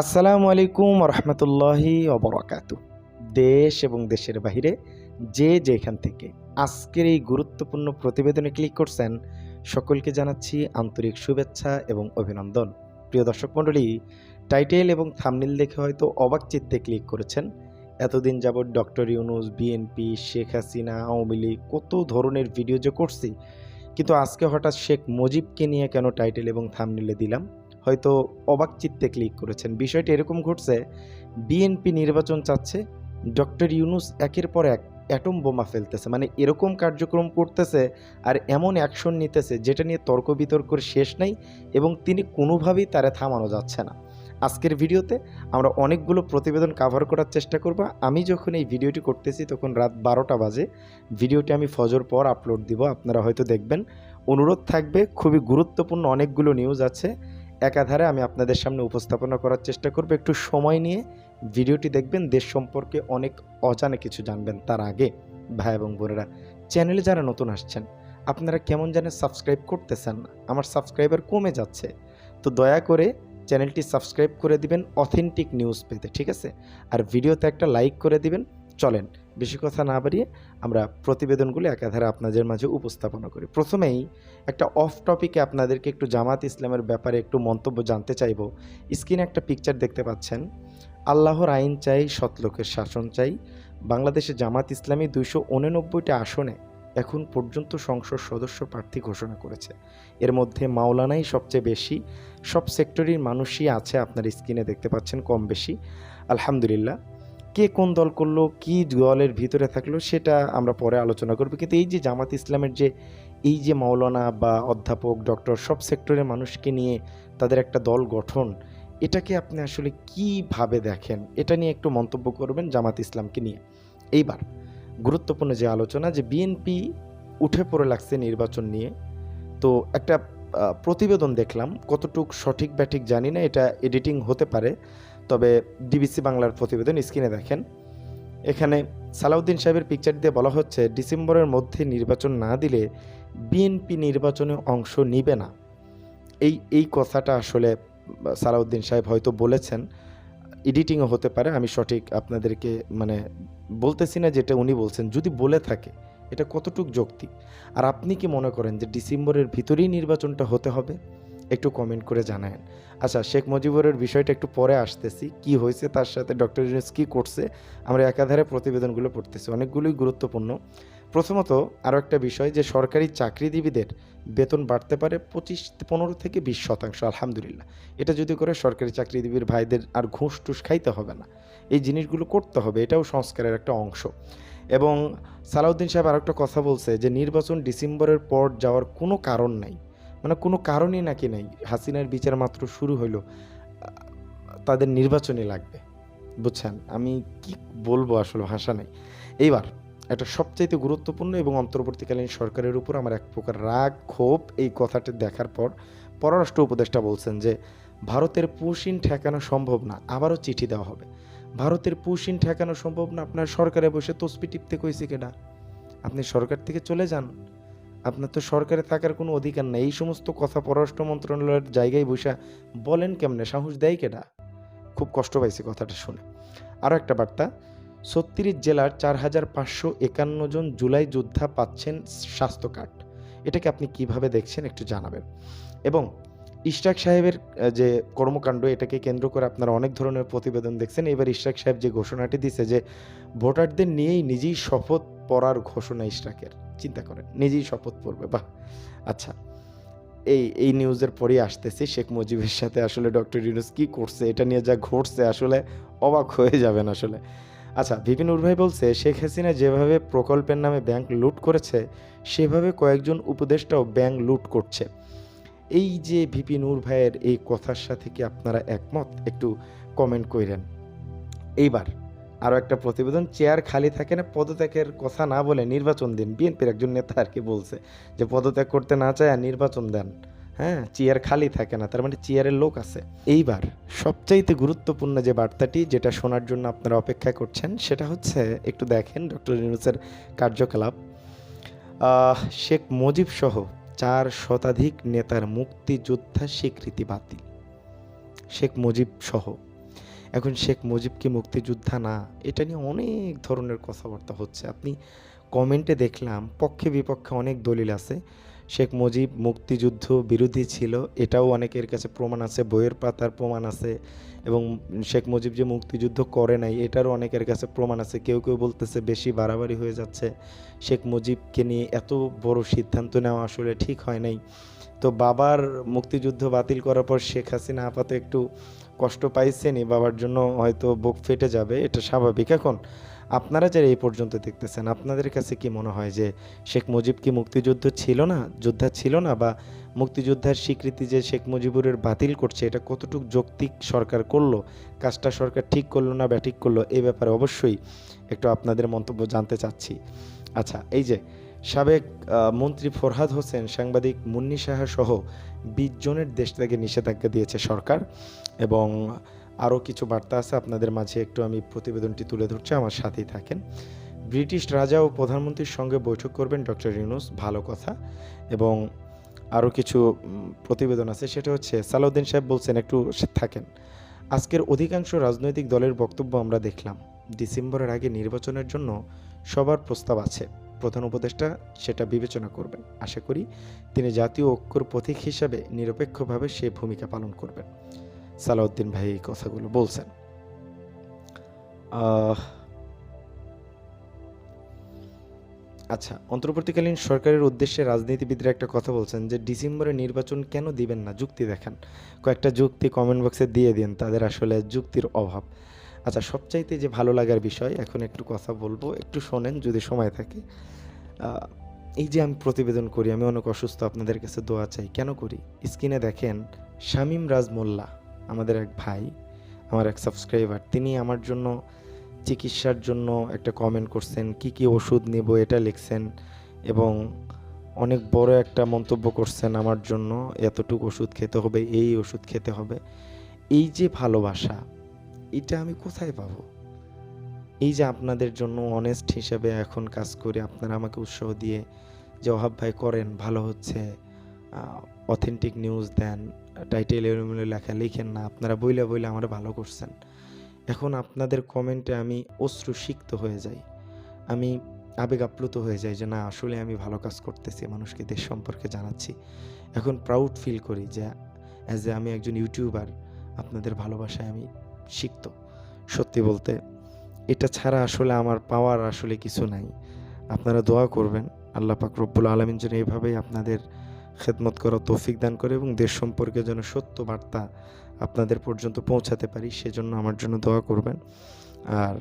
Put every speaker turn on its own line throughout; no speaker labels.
আসসালামু আলাইকুম রহমতুল্লাহি অবরাকাতু দেশ এবং দেশের বাহিরে যে যেখান থেকে আজকের এই গুরুত্বপূর্ণ প্রতিবেদনে ক্লিক করছেন, সকলকে জানাচ্ছি আন্তরিক শুভেচ্ছা এবং অভিনন্দন। প্রিয় দর্শক মণ্ডলী টাইটেল এবং থামনিল দেখে হয়তো অবাক চিত্তে ক্লিক করেছেন। এতদিন যাবৎ ডক্টর ইউনুস বিএনপি শেখ হাসিনা, আওয়ামী লীগ কত ধরনের ভিডিও যে করছি, কিন্তু আজকে হঠাৎ শেখ মুজিবকে নিয়ে কেন টাইটেল এবং থামনিলে দিলাম? হয়তো অবাক চিত্তে ক্লিক করেছেন। বিষয়টি এরকম ঘটছে, বিএনপি নির্বাচন চাচ্ছে, ডক্টর ইউনুস একের পর এক অ্যাটম বোমা ফেলতেছে। মানে এরকম কার্যক্রম করতেছে আর এমন অ্যাকশন নিতেছে যেটা নিয়ে তর্ক বিতর্কের শেষ নাই এবং তিনি কোনোভাবেই তারে থামানো যাচ্ছে না। আজকের ভিডিওতে আমরা অনেকগুলো প্রতিবেদন কাভার করার চেষ্টা করব। আমি যখন এই ভিডিওটি করতেছি তখন রাত বারোটা বাজে। ভিডিওটি আমি ফজর পর আপলোড দিব, আপনারা হয়তো দেখবেন। অনুরোধ থাকবে, খুবই গুরুত্বপূর্ণ অনেকগুলো নিউজ আছে। একাধারে আমি আপনাদের সামনে উপস্থাপনা করার চেষ্টা করব। একটু সময় নিয়ে ভিডিওটি দেখবেন, দেশ সম্পর্কে অনেক অজানা কিছু জানবেন তার আগে। ভাই এবং বোনেরা, চ্যানেলে যারা নতুন আসছেন, আপনারা কেমন জানেন সাবস্ক্রাইব করতেছেন না আমার সাবস্ক্রাইবার কমে যাচ্ছে। তো দয়া করে চ্যানেলটি সাবস্ক্রাইব করে দিবেন অথেন্টিক নিউজ পেতে, ঠিক আছে? আর ভিডিওতে একটা লাইক করে দিবেন, চলেন। বেশি কথা না বাড়িয়ে আমরা প্রতিবেদনগুলো একাধারে আপনাদের মাঝে উপস্থাপনা করি। প্রথমেই একটা অফ টপিকে আপনাদেরকে একটু জামাত ইসলামের ব্যাপারে একটু মন্তব্য জানতে চাইব। স্ক্রিনে একটা পিকচার দেখতে পাচ্ছেন। আল্লাহর আইন চাই সৎলোকের শাসন চাই। বাংলাদেশে জামাত ইসলামী দুইশো আসনে এখন পর্যন্ত সংসদ সদস্য প্রার্থী ঘোষণা করেছে। এর মধ্যে মাওলানাই সবচেয়ে বেশি। সব সেক্টরের মানুষই আছে আপনার স্ক্রিনে দেখতে পাচ্ছেন কম বেশি আলহামদুলিল্লাহ। কে কোন দল করল, কি দলের ভিতরে থাকল, সেটা আমরা পরে আলোচনা করব। কিন্তু এই যে জামাত ইসলামের যে, এই যে মাওলানা বা অধ্যাপক, ডক্টর, সব সেক্টরের মানুষকে নিয়ে তাদের একটা দল গঠন, এটাকে আপনি আসলে কীভাবে দেখেন? এটা নিয়ে একটু মন্তব্য করবেন জামাত ইসলামকে নিয়ে। এইবার, গুরুত্বপূর্ণ যে আলোচনা, যে বিএনপি উঠে পড়ে লাগছে নির্বাচন নিয়ে, তো একটা প্রতিবেদন দেখলাম, কতটুক সঠিক ব্যাঠিক জানি না, এটা এডিটিং হতে পারে। তবে ডিবিসি বাংলার প্রতিবেদন স্ক্রিনে দেখেন। এখানে সালাউদ্দিন সাহেবের পিকচার দিয়ে বলা হচ্ছে, ডিসেম্বরের মধ্যে নির্বাচন না দিলে বিএনপি নির্বাচনে অংশ নিবে না। এই এই কথাটা আসলে সালাউদ্দিন সাহেব হয়তো বলেছেন। এডিটিংও হতে পারে, আমি সঠিক আপনাদেরকে মানে বলতেছি না যেটা উনি বলছেন। যদি বলে থাকে, এটা কতটুক যৌক্তিক? আর আপনি কি মনে করেন যে ডিসেম্বরের ভিতরেই নির্বাচনটা হতে হবে? একটু কমেন্ট করে জানায়েন। আচ্ছা শেখ মুজিবুরের বিষয়টা একটু পরে আসতেছি। কি হয়েছে? তার সাথে ডক্টর ইউনুস কী করছে? আমরা একাধারে প্রতিবেদনগুলো পড়তেছি। অনেকগুলোই গুরুত্বপূর্ণ। প্রথমত আরও একটা বিষয় যে, সরকারি চাকরিজীবীদের বেতন বাড়তে পারে পঁচিশ পনেরো থেকে বিশ শতাংশ, আলহামদুলিল্লাহ। এটা যদি করে সরকারি চাকরিজীবীর ভাইদের আর ঘুষ টুস খাইতে হবে না। এই জিনিসগুলো করতে হবে, এটাও সংস্কারের একটা অংশ। এবং সালাউদ্দিন সাহেব আর একটা কথা বলছে যে, নির্বাচন ডিসেম্বরের পর যাওয়ার কোনো কারণ নাই। মানে কোনো কারণই নাকি নাই। হাসিনার বিচার মাত্র শুরু হইল। তাদের নির্বাচনই লাগবে। বুঝছেন? আমি কি বলব আসলে ভাষা নেই। এইবার একটা সবচাইতে গুরুত্বপূর্ণ এবং অন্তর্বর্তীকালীন সরকারের উপর আমার এক প্রকার রাগ, ক্ষোভ এই কথাটি দেখার পর পররাষ্ট্র উপদেষ্টা বলছেন যে, ভারতের পুশিন ঠেকানো সম্ভব না, আবারও চিঠি দেওয়া হবে। ভারতের পুশিন ঠেকানো সম্ভব না, আপনার সরকারে বসে তসপি টিপতে কইছে কেডা? আপনি সরকার থেকে চলে যান। আপনার তো সরকারে থাকার কোনো অধিকার নেই। এই সমস্ত কথা পররাষ্ট্র মন্ত্রণালয়ের জায়গায় বসে বলেন কেমনে? সাহস দেয় কেডা খুব কষ্ট পাইছে কথাটা শুনে। আরও একটা বার্তা, ছত্রিশ জেলার চার হাজার পাঁচশো একান্ন জন জুলাই যোদ্ধা পাচ্ছেন স্বাস্থ্য কার্ড। এটাকে আপনি কীভাবে দেখছেন একটু জানাবেন। এবং ইশরাক সাহেবের যে কর্মকাণ্ড, এটাকে কেন্দ্র করে আপনারা অনেক ধরনের প্রতিবেদন দেখছেন। এবার ইশরাক সাহেব যে ঘোষণাটি দিছে যে, ভোটারদের নিয়েই নিজেই শপথ পড়ার ঘোষণা ইশরাকের। চিন্তা করেন, নিজেই শপথ পড়বে, বাহ! আচ্ছা এই এই নিউজের পরেই আসতেছি, শেখ মুজিবের সাথে আসলে ডক্টর ইউনুস কি করছে, এটা নিয়ে যা ঘটছে, আসলে অবাক হয়ে যাবেন আসলে। আচ্ছা বিপিন উর্ভাই বলছে, শেখ হাসিনা যেভাবে প্রকল্পের নামে ব্যাংক লুট করেছে, সেভাবে কয়েকজন উপদেষ্টাও ব্যাংক লুট করছে। এই যে ভিপি নূর ভাইয়ের এই কথার সাথে কি আপনারা একমত? একটু কমেন্ট কইরেন। এইবার আরও একটা প্রতিবেদন, চেয়ার খালি থাকে না, পদত্যাগের কথা না বলে নির্বাচন দিন। বিএনপির একজন নেতা আর কি বলছে যে পদত্যাগ করতে না চায় আর নির্বাচন দেন। হ্যাঁ চেয়ার খালি থাকে না, তার মানে চেয়ারের লোক আছে। এইবার সবচাইতে গুরুত্বপূর্ণ যে বার্তাটি, যেটা শোনার জন্য আপনারা অপেক্ষা করছেন, সেটা হচ্ছে, একটু দেখেন ডক্টর ইউনুসের কার্যকলাপ। শেখ মুজিব সহ চার শতাধিক নেতার মুক্তিযোদ্ধা স্বীকৃতি বাতিল। শেখ মুজিব সহ এখন শেখ মুজিবকে মুক্তিযোদ্ধা? না, এটা নিয়ে অনেক ধরনের কথাবার্তা হচ্ছে। আপনি কমেন্টে দেখলাম পক্ষে বিপক্ষে অনেক দলিল আছে। শেখ মুজিব মুক্তিযুদ্ধ বিরোধী ছিল, এটাও অনেকের কাছে প্রমাণ আছে, বইয়ের পাতার প্রমাণ আছে এবং শেখ মুজিব যে মুক্তিযুদ্ধ করে নাই, এটারও অনেকের কাছে প্রমাণ আছে। কেউ কেউ বলতেছে বেশি বাড়াবাড়ি হয়ে যাচ্ছে। শেখ মুজিবকে নিয়ে এত বড় সিদ্ধান্ত নেওয়া আসলে ঠিক হয় নাই। তো বাবার মুক্তিযুদ্ধ বাতিল করার পর শেখ হাসিনা আপাতত একটু কষ্ট পাইছেনই, বাবার জন্য হয়তো বুক ফেটে যাবে, এটা স্বাভাবিক। এখন আপনারা যারা এই পর্যন্ত দেখতেছেন, আপনাদের কাছে কি মনে হয় যে শেখ মুজিব কি মুক্তিযুদ্ধ ছিল না, যোদ্ধা ছিল না? বা মুক্তিযোদ্ধার স্বীকৃতি যে শেখ মুজিবুরের বাতিল করছে, এটা কতটুকু যৌক্তিক সরকার করল? কাজটা সরকার ঠিক করল না, ব্যাঠিক করল? এই ব্যাপারে অবশ্যই একটু আপনাদের মন্তব্য জানতে চাচ্ছি। আচ্ছা এই যে সাবেক মন্ত্রী ফরহাদ হোসেন, সাংবাদিক মুন্নি সাহা সহ বিশ জনের দেশ থেকে নিষেধাজ্ঞা দিয়েছে সরকার এবং আরও কিছু বার্তা আছে আপনাদের মাঝে। একটু আমি প্রতিবেদনটি তুলে ধরছি, আমার সাথেই থাকেন। ব্রিটিশ রাজা ও প্রধানমন্ত্রীর সঙ্গে বৈঠক করবেন ডক্টর ইউনুস, ভালো কথা। এবং আরও কিছু প্রতিবেদন আছে, সেটা হচ্ছে, সালাউদ্দিন সাহেব বলছেন, একটু থাকেন। আজকের অধিকাংশ রাজনৈতিক দলের বক্তব্য আমরা দেখলাম। ডিসেম্বরের আগে নির্বাচনের জন্য সবার প্রস্তাব আছে। প্রধান উপদেষ্টা সেটা বিবেচনা করবেন। আশা করি তিনি জাতীয় ঐক্যর প্রতীক হিসাবে নিরপেক্ষভাবে সে ভূমিকা পালন করবেন। সালাউদ্দিন ভাই এই কথাগুলো বলছেন। আচ্ছা অন্তর্বর্তীকালীন সরকারের উদ্দেশ্যে রাজনীতিবিদরা একটা কথা বলছেন যে, ডিসেম্বরে নির্বাচন কেন দিবেন না? যুক্তি দেখান। কয়েকটা যুক্তি কমেন্ট বক্সে দিয়ে দিন, তাদের আসলে যুক্তির অভাব। আচ্ছা সবচাইতে যে ভালো লাগার বিষয়, এখন একটু কথা বলব, একটু শোনেন যদি সময় থাকে। এই যে আমি প্রতিবেদন করি, আমি অনেক অসুস্থ, আপনাদের কাছে দোয়া চাই। কেন করি? স্ক্রিনে দেখেন শামীম রাজ মোল্লা। আমাদের এক ভাই, আমার এক সাবস্ক্রাইবার তিনি আমার জন্য চিকিৎসার জন্য একটা কমেন্ট করছেন, কি কি ওষুধ নেব এটা লিখছেন এবং অনেক বড় একটা মন্তব্য করছেন আমার জন্য, এতটুকু ওষুধ খেতে হবে, এই ওষুধ খেতে হবে। এই যে ভালোবাসা, এটা আমি কোথায় পাবো? এই যে আপনাদের জন্য অনেস্ট হিসেবে এখন কাজ করে আপনারা আমাকে উৎসাহ দিয়ে যে অহাব ভাই করেন, ভালো হচ্ছে অথেন্টিক নিউজ দেন। টাইটেল এলোমেলো লেখা, লিখেন না, আপনারা বইলে বইলে আমার ভালো করছেন। এখন আপনাদের কমেন্টে আমি অশ্রু সিক্ত হয়ে যাই। আমি আবেগ আপ্লুত হয়ে যাই যে, না, আসলে আমি ভালো কাজ করতেছি, মানুষকে দেশ সম্পর্কে জানাচ্ছি। এখন প্রাউড ফিল করি যে অ্যাজ এ আমি একজন ইউটিউবার আপনাদের ভালোবাসায় আমি শিখত সত্যি বলতে, এটা ছাড়া আসলে আমার পাওয়ার আসলে কিছু নাই। আপনারা দোয়া করবেন, আল্লাহ পাক রব্বুল আলমিন যেন এইভাবেই আপনাদের খেদমত করা তৌফিক দান করে এবং দেশ সম্পর্কে যেন সত্য বার্তা আপনাদের পর্যন্ত পৌঁছাতে পারি, সেজন্য আমার জন্য দোয়া করবেন। আর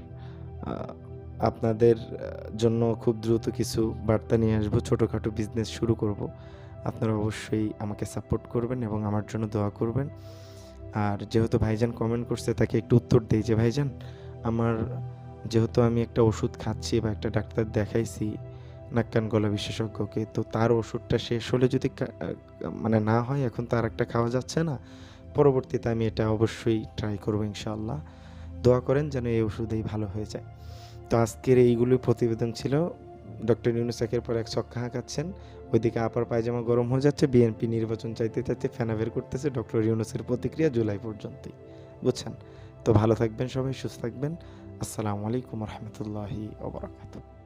আপনাদের জন্য খুব দ্রুত কিছু বার্তা নিয়ে আসব, ছোটোখাটো বিজনেস শুরু করব। আপনারা অবশ্যই আমাকে সাপোর্ট করবেন এবং আমার জন্য দোয়া করবেন। আর যেহেতু ভাইজান কমেন্ট করছে, তাকে একটু উত্তর দিই যে, ভাইজান, আমার, যেহেতু আমি একটা ওষুধ খাচ্ছি বা একটা ডাক্তার দেখাইছি নাক কান গলা বিশেষজ্ঞকে, তো তার ওষুধটা শেষ হলে যদি মানে না হয়, এখন তার একটা খাওয়া যাচ্ছে না, পরবর্তীতে আমি এটা অবশ্যই ট্রাই করব ইনশাআল্লাহ। দোয়া করেন যেন এই ওষুধেই ভালো হয়ে যায়। তো আজকের এইগুলি প্রতিবেদন ছিল। ডক্টর ইউনুস একের পর এক ছক্কা হাঁকাচ্ছেন। ওইদিকে আপার পায়জামা গরম হয়ে যাচ্ছে, বিএনপি নির্বাচন চাইতে চাইতে ফেনা বের করতেছে ডক্টর ইউনুসের প্রতিক্রিয়া জুলাই পর্যন্তই। বুঝছেন? তো ভালো থাকবেন সবাই, সুস্থ থাকবেন। আসসালামু আলাইকুম রহমতুল্লাহি ওবরাকাতুহ